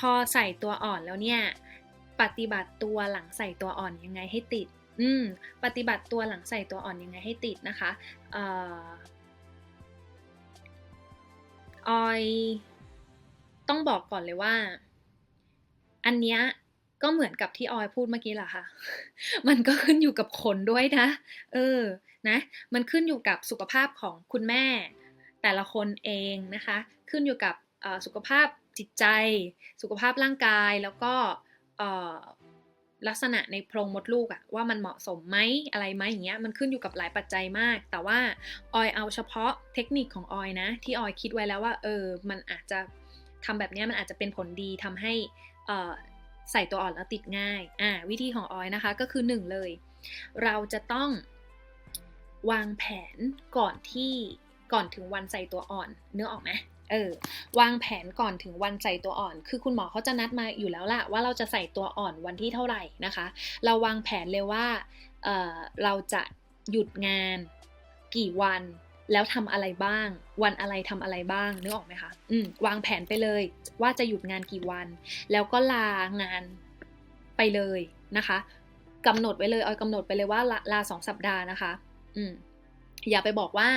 พอใส่ตัวอ่อนแล้วเนี่ย ปฏิบัติตัวหลังใส่ตัวอ่อนยังไงให้ติด อืม ปฏิบัติตัวหลังใส่ตัวอ่อนยังไงให้ติดนะคะเอ่อออยต้องบอกก่อนเลยว่า อันเนี้ยก็เหมือนกับที่ออยพูดเมื่อกี้แหละค่ะ มันก็ขึ้นอยู่กับคนด้วยนะ เออ นะ มันขึ้นอยู่กับสุขภาพของคุณแม่ แต่ละคนเองนะคะ ขึ้นอยู่กับสุขภาพ จิตใจ สุขภาพร่างกายแล้วก็ลักษณะในโพรงมดลูกอะว่ามันเหมาะสมไหมอะไรไหมอย่างเงี้ยมันขึ้นอยู่กับหลายปัจจัยมาก แต่ว่าออยเอาเฉพาะเทคนิคของออยนะ ที่ออยคิดไว้แล้วว่าเออมันอาจจะทำแบบเนี้ยมันอาจจะเป็นผลดีทำให้ใส่ตัวอ่อนแล้วติดง่ายอ่าวิธีของออยนะคะก็คือหนึ่งเลย เราจะต้องวางแผนก่อนที่ก่อนถึงวันใส่ตัวอ่อนเนื้อออกไหม เออวางแผนก่อนถึงวันใส่ตัวอ่อน คือคุณหมอเขาจะนัดมาอยู่แล้วล่ะว่าเราจะใส่ตัวอ่อนวันที่เท่าไหร่นะคะ เราวางแผนเลยว่าเออเราจะหยุดงาน กี่วันแล้วทำอะไรบ้าง วันอะไรทำอะไรบ้างนึกออกไหมคะอืมวางแผนไปเลยว่าจะหยุดงานกี่วัน แล้วก็ลางานไปเลยนะคะกำหนดไว้เลยออยกำหนดไปเลยว่าลาลาสองสัปดาห์นะคะ อืมอย่าไปบอกว่า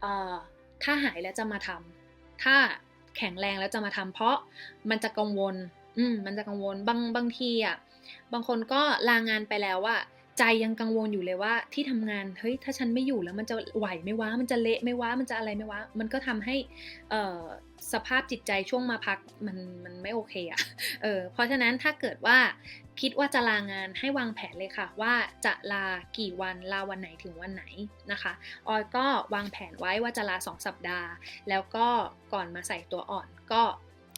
เอ่อถ้าหายแล้วจะมาทำ ถ้าแข็งแรงแล้วจะมาทำเพราะมันจะกังวล อืมมันจะกังวลบางบางทีอะบางคนก็ลางานไปแล้วว่า ใจยังกังวลอยู่เลยว่าที่ทำงานเฮ้ยถ้าฉันไม่อยู่แล้วมันจะไหวไหมวะมันจะเละไหมวะมันจะอะไรไหมวะมันก็ทำให้สภาพจิตใจช่วงมาพักมันมันไม่โอเคอะเออเพราะฉะนั้นถ้าเกิดว่าคิดว่าจะลางานให้วางแผนเลยค่ะ ว่าจะลากี่วันลาวันไหนถึงวันไหนนะคะออยก็วางแผนไว้ว่าจะลา 2 สัปดาห์ แล้วก็ก่อนมาใส่ตัวอ่อนก็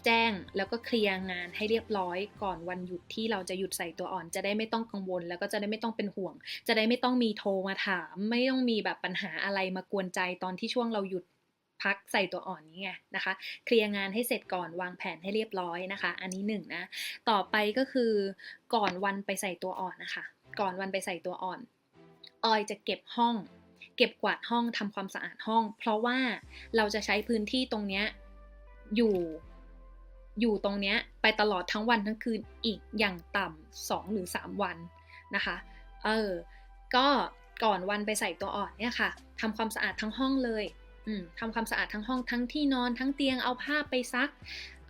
แจ้งแล้วก็เคลียร์งานให้เรียบร้อยก่อนวันหยุดที่เราจะหยุดใส่ตัวอ่อน จะได้ไม่ต้องกังวล แล้วก็จะได้ไม่ต้องเป็นห่วง จะได้ไม่ต้องมีโทรมาถาม ไม่ต้องมีแบบปัญหาอะไรมากวนใจตอนที่ช่วงเราหยุดพักใส่ตัวอ่อนนี้ไงนะคะ เคลียร์งานให้เสร็จก่อนวางแผนให้เรียบร้อยนะคะ อันนี้หนึ่งนะ ต่อไปก็คือก่อนวันไปใส่ตัวอ่อนนะคะ ก่อนวันไปใส่ตัวอ่อน ออยจะเก็บห้อง เก็บกวาดห้องทำความสะอาดห้อง เพราะว่าเราจะใช้พื้นที่ตรงเนี้ยอยู่ อยู่ตรงเนี้ยไปตลอดทั้งวันทั้งคืนอีกอย่างต่ำสองหรือสามวันนะคะ เออ ก็ก่อนวันไปใส่ตัวอ่อนเนี่ยค่ะทำความสะอาดทั้งห้องเลยทำความสะอาดทั้งห้องทั้งที่นอนทั้งเตียงเอาผ้าไปซัก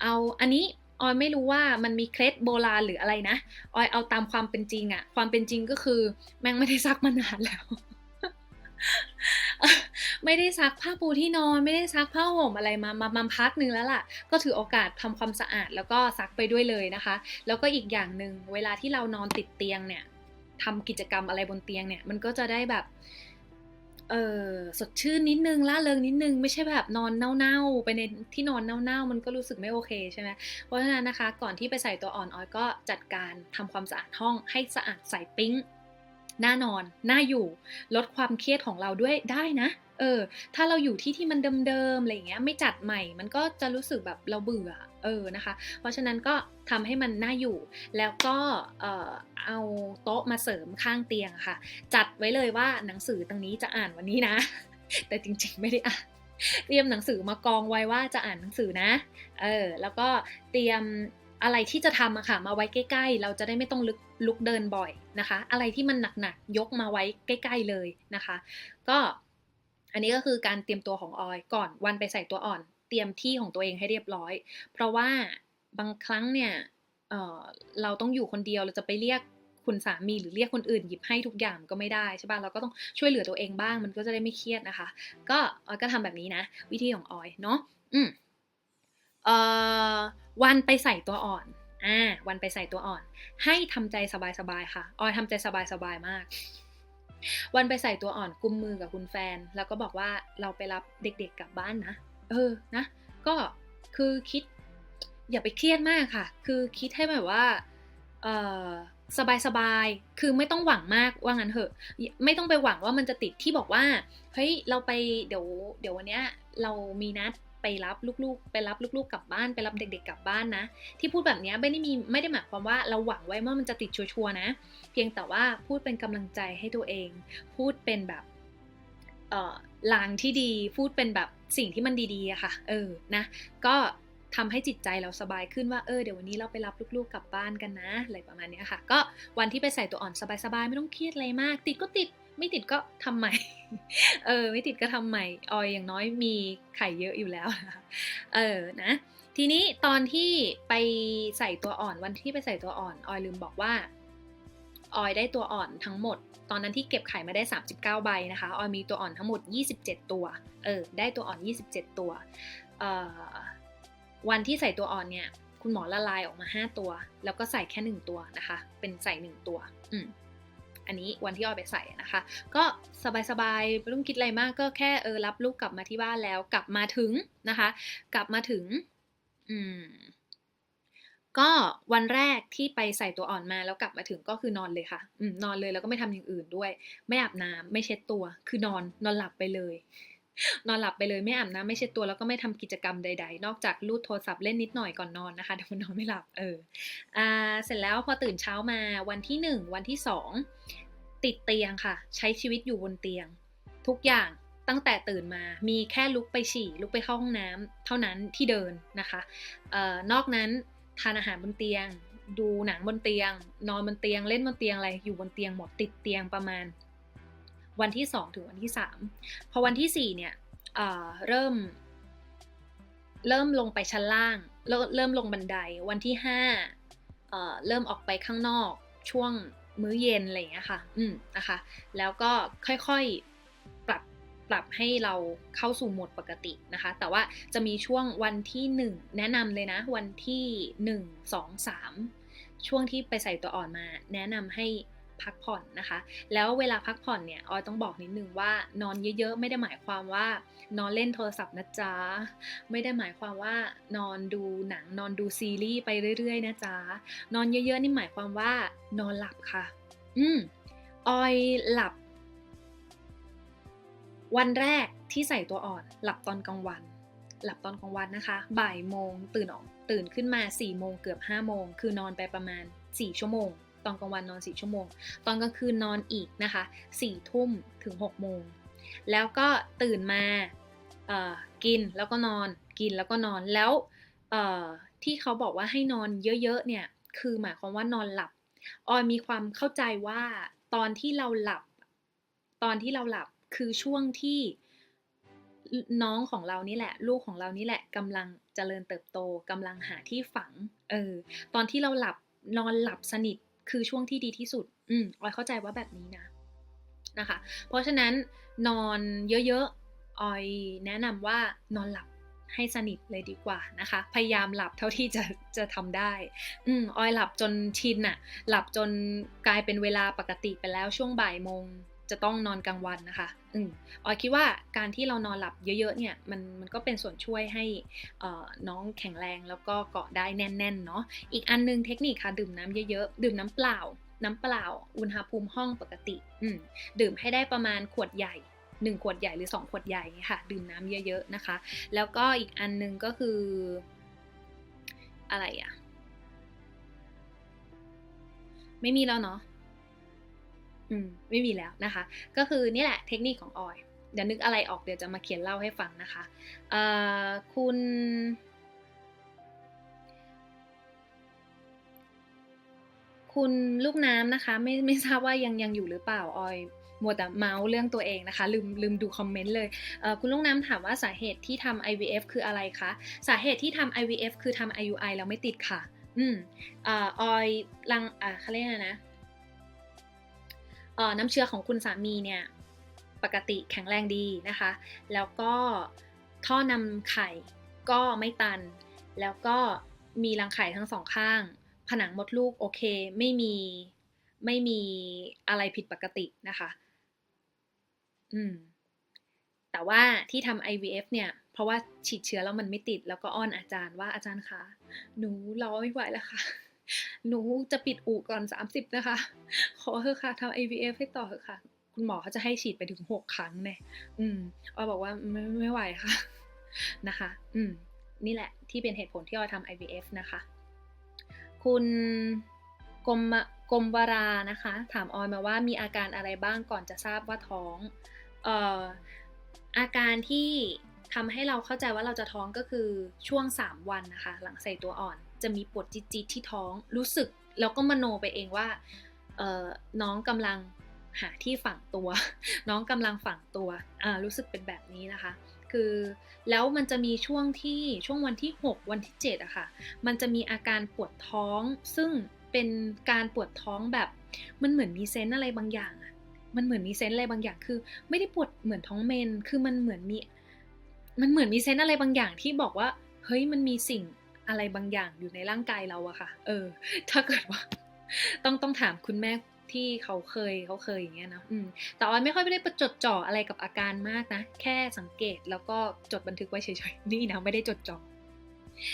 เอาอันนี้ออยไม่รู้ว่ามันมีเคล็ดโบราณหรืออะไรนะออยเอาตามความเป็นจริงอะความเป็นจริงก็คือแม่งไม่ได้ซักมานานแล้ว ไม่ได้ซักผ้าปูที่นอน ไม่ได้ซักผ้าห่มอะไรมามามาพักหนึ่งแล้วล่ะ ก็ถือโอกาสทำความสะอาดแล้วก็ซักไปด้วยเลยนะคะ แล้วก็อีกอย่างหนึ่งเวลาที่เรานอนติดเตียงเนี่ยทำกิจกรรมอะไรบนเตียงเนี่ย มันก็จะได้แบบเออสดชื่นนิดนึงล่าเริงนิดนึงไม่ใช่แบบนอนเน่าๆไปในที่นอนเน่าๆมันก็รู้สึกไม่โอเคใช่ไหมเพราะฉะนั้นนะคะ ก่อนที่ไปใส่ตัวอ่อนออยก็จัดการทำความสะอาดห้องให้สะอาดใส่ปิ๊ง น้านอนหน้าอยู่ ลดความเครียดของเราด้วยได้นะเออ ถ้าเราอยู่ที่ที่มันเดิมๆอะไรอย่างเงี้ยไม่จัดใหม่ มันก็จะรู้สึกแบบเราเบื่อ เออนะคะ เพราะฉะนั้นก็ทำให้มันน่าอยู่ แล้วก็เออเอาโต๊ะมาเสริมข้างเตียงค่ะ จัดไว้เลยว่าหนังสือตรงนี้จะอ่านวันนี้นะ แต่จริงๆไม่ได้อ่านเตรียมหนังสือมากองไว้ว่าจะอ่านหนังสือนะ เออ แล้วก็เตรียม อะไรที่จะทำอะค่ะ มาไว้ใกล้ ๆ เราจะได้ไม่ต้องลุกลุกเดินบ่อยนะคะ อะไรที่มันหนักๆยกมาไว้ใกล้ ๆเลยนะคะ ก็อันนี้ก็คือการเตรียมตัวของออยก่อนวันไปใส่ตัวอ่อน เตรียมที่ของตัวเองให้เรียบร้อย เพราะว่าบางครั้งเนี่ยเเราต้องอยู่คนเดียวเราจะไปเรียกคุณสามีหรือเรียกคนอื่นหยิบให้ทุกอย่างก็ไม่ได้ใช่ป่ะเราก็ต้องช่วยเหลือตัวเองบ้างมันก็จะได้ไม่เครียดนะคะ ก็ออยก็ทำแบบนี้นะ วิธีของออยเนาะอืม วันไปใส่ตัวอ่อนอ่าวันไปใส่ตัวอ่อน ให้ทำใจสบายๆค่ะออยทำใจสบายๆมาก วันไปใส่ตัวอ่อนกุมมือกับคุณแฟน แล้วก็บอกว่าเราไปรับเด็กๆกลับบ้านนะ เออนะ ก็คือคิด อย่าไปเครียดมากค่ะ คือคิดให้แบบว่าเออสบายๆคือไม่ต้องหวังมากว่างั้นเถอะ ไม่ต้องไปหวังว่ามันจะติดที่บอกว่า เฮ้ย เราไปเดี๋ยว เดี๋ยววันเนี้ยเรามีนัด ไปรับลูกๆ ไปรับลูกๆกลับบ้านไปรับเด็กๆกลับบ้านนะ ที่พูดแบบเนี้ยไม่ได้มีไม่ได้หมายความว่าเราหวังไว้ว่ามันจะติดชัวร์ๆนะ เพียงแต่ว่าพูดเป็นกำลังใจให้ตัวเอง พูดเป็นแบบเออลางที่ดีพูดเป็นแบบสิ่งที่มันดีๆอะค่ะ เออนะ ก็ทำให้จิตใจเราสบายขึ้นว่าเออเดี๋ยววันนี้เราไปรับลูกๆกลับบ้านกันนะอะไรประมาณเนี้ยค่ะ ก็วันที่ไปใส่ตัวอ่อนสบายๆ ไม่ต้องเครียดอะไรมาก ติดก็ติด ไม่ติดก็ทำใหม่ เออ ไม่ติดก็ทำใหม่ ออยอย่างน้อยมีไข่เยอะอยู่แล้วนะเออ นะ ทีนี้ตอนที่ไปใส่ตัวอ่อน วันที่ไปใส่ตัวอ่อน ออยลืมบอกว่า ออยได้ตัวอ่อนทั้งหมด ตอนนั้นที่เก็บไข่มาได้ 39 ใบนะคะ ออยมีตัวอ่อนทั้งหมด 27 ตัว เออ ได้ตัวอ่อน 27 ตัว เอ่อ วันที่ใส่ตัวอ่อนเนี่ย คุณหมอละลายออกมา 5 ตัว แล้วก็ใส่แค่ 1 ตัวนะคะ เป็นใส่ 1 ตัว อืม อันนี้วันที่ออยไปใส่นะคะ ก็สบายๆไม่ต้องคิดอะไรมากก็แค่เออรับลูกกลับมาที่บ้านแล้วกลับมาถึงนะคะ กลับมาถึงอืมก็วันแรกที่ไปใส่ตัวอ่อนมาแล้วกลับมาถึงก็คือนอนเลยค่ะอืมนอนเลยแล้วก็ไม่ทำอย่างอื่นด้วย ไม่อาบน้ำไม่เช็ดตัว คือนอนนอนหลับไปเลย นอนหลับไปเลยไม่อาบน้ำไม่เช็ดตัวแล้วก็ไม่ทำกิจกรรมใด ๆ นอกจากลูดโทรศัพท์เล่นนิดหน่อยก่อนนอนนะคะเดี๋ยวมันนอนไม่หลับเอออ่าเสร็จแล้วพอตื่นเช้ามาวันที่หนึ่งวันที่สองติดเตียงค่ะ ใช้ชีวิตอยู่บนเตียง ทุกอย่างตั้งแต่ตื่นมามีแค่ลุกไปฉี่ลุกไปเข้าห้องน้ำเท่านั้นที่เดินนะคะออนอกนั้นทานอาหารบนเตียง ดูหนังบนเตียง นอนบนเตียงเล่นบนเตียงอะไรอยู่บนเตียงหมดติดเตียงประมาณ วันที่ 2 ถึงวันที่ 3 พอวันที่ 4 เนี่ยเเริ่ม เริ่มลงไปชั้นล่าง เริ่มเริ่มลงบันไดวันที่5เอ่อเริ่มออกไปข้างนอกช่วงมื้อเย็นอะไรอย่างเงี้ยค่ะ อืมนะคะ แล้วก็ค่อยๆปรับปรับให้เราเข้าสู่โหมดปกตินะคะ แต่ว่าจะมีช่วงวันที่ 1 แนะนำเลยนะ วันที่ 1 2 3 ช่วงที่ไปใส่ตัวอ่อนมา แนะนำให้ พักผ่อนนะคะ แล้วเวลาพักผ่อนเนี่ยออยต้องบอกนิดนึงว่านอนเยอะๆ ไม่ได้หมายความว่านอนเล่นโทรศัพท์นะจ๊ะไม่ได้หมายความว่านอนดูหนังนอนดูซีรีส์ไปเรื่อยๆนะจ๊ะนอนเยอะๆนี่หมายความว่านอนหลับค่ะ อืมออยหลับ วันแรกที่ใส่ตัวอ่อน หลับตอนกลางวัน หลับตอนกลางวันนะคะ บ่ายโมงตื่นออกตื่นขึ้นมา4ี่โมงเกือบ5้าโมงคือนอนไปประมาณ 4 ชั่วโมง อนกลางวันนอน 4 ชั่วโมง ตอนกลางคืนนอนอีกนะคะ4ี่ทุ่มถึง 6 โมง แล้วก็ตื่นมากินแล้วก็นอน กินแล้วก็นอน แล้วที่เขาบอกว่าให้นอนเยอะๆเนี่ย คือหมายความว่านอนหลับ ออยมีความเข้าใจว่าตอนที่เราหลับ ตอนที่เราหลับคือช่วงที่น้องของเรานี่แหละ ลูกของเรานี่แหละกำลังเจริญเติบโตกำลังหาที่ฝัง เออ ตอนที่เราหลับนอนหลับสนิท คือช่วงที่ดีที่สุด อืมออยเข้าใจว่าแบบนี้นะนะคะ เพราะฉะนั้นนอนเยอะๆ ออยแนะนำว่านอนหลับให้สนิทเลยดีกว่านะคะ พยายามหลับเท่าที่จะจะทำได้ อืมออยหลับจนชินอะหลับจนกลายเป็นเวลาปกติไปแล้วช่วงบ่ายโมง จะต้องนอนกลางวันนะคะ อืมออยคิดว่าการที่เรานอนหลับเยอะๆ เนี่ย มันมันก็เป็นส่วนช่วยให้น้องแข็งแรงแล้วก็เกาะได้แน่นๆ เนาะ อีกอันนึงเทคนิคค่ะ ดื่มน้ำเยอะๆ ดื่มน้ำเปล่า น้ำเปล่า อุณหภูมิห้องปกติ อืมดื่มให้ได้ประมาณขวดใหญ่1ขวดใหญ่หรือ 2 ขวดใหญ่ค่ะ ดื่มน้ำเยอะๆ นะคะ แล้วก็อีกอันนึงก็คือ อะไรอะไม่มีแล้วเนาะ อืมไม่มีแล้วนะคะ ก็คือนี่แหละเทคนิคของออยเดี๋ยวนึกอะไรออกเดี๋ยวจะมาเขียนเล่าให้ฟังนะคะเอ่อคุณคุณลูกน้ำนะคะ ไม่ไม่ทราบว่ายังยังอยู่หรือเปล่าออยมัวแต่เมาส์เรื่องตัวเองนะคะ ลืมลืมดูคอมเมนต์เลยเคุณลูกน้ำถามว่าสาเหตุที่ทำ IVF คืออะไรคะสาเหตุที่ทำ IVF คือทำ IUI แล้วไม่ติดค่ะ อืมออยลังอ่าเขาเรียกไรนะ น้ำเชื้อของคุณสามีเนี่ยปกติแข็งแรงดีนะคะ แล้วก็ท่อนำไข่ก็ไม่ตัน แล้วก็มีรังไข่ทั้งสองข้าง ผนังมดลูกโอเค ไม่มีไม่มีอะไรผิดปกตินะคะ อืม แต่ว่าที่ทำ IVF เนี่ย เพราะว่าฉีดเชื้อแล้วมันไม่ติด แล้วก็อ้อนอาจารย์ว่าอาจารย์คะ หนูรอไม่ไหวแล้วค่ะ หนูจะปิดอู่ก่อน 30 นะคะ ขอเถอะค่ะทำ IVF ให้ต่อเถอะค่ะ คุณหมอเขาจะให้ฉีดไปถึง 6 ครั้งเนี่ยอืมออยบอกว่าไม่ไม่ไหวค่ะนะคะ อืม นี่แหละที่เป็นเหตุผลที่ออยทำ IVF นะคะ คุณกรมกรมวรานะคะ ถามออยมาว่ามีอาการอะไรบ้างก่อนจะทราบว่าท้องเอ่ออาการที่ทำให้เราเข้าใจว่าเราจะท้องก็คือช่วง 3 วันนะคะ หลังใส่ตัวอ่อน จะมีปวดจี๊ดที่ท้องรู้สึกแล้วก็มโนไปเองว่าเออน้องกำลังหาที่ฝังตัว น้องกำลังฝังตัวอ่ารู้สึกเป็นแบบนี้นะคะ คือแล้วมันจะมีช่วงที่ช่วงวันที่ 6 วันที่7อะค่ะมันจะมีอาการปวดท้อง ซึ่งเป็นการปวดท้องแบบมันเหมือนมีเซนอะไรบางอย่างอะมันเหมือนมีเซนอะไรบางอย่างคือ ไม่ได้ปวดเหมือนท้องเมนคือมันเหมือนมี มันเหมือนมีเซนอะไรบางอย่างที่บอกว่าเฮ้ยมันมีสิ่ง อะไรบางอย่างอยู่ในร่างกายเราอะค่ะ เออ ถ้าเกิดว่า ต้องต้องถามคุณแม่ที่เขาเคยเขาเคยอย่างเงี้ยนะอืมแต่ออนไม่ค่อยไม่ได้จดจ่ออะไรกับอาการมากนะ แค่สังเกตแล้วก็จดบันทึกไว้เฉยๆ นี่นะไม่ได้จดจ่อ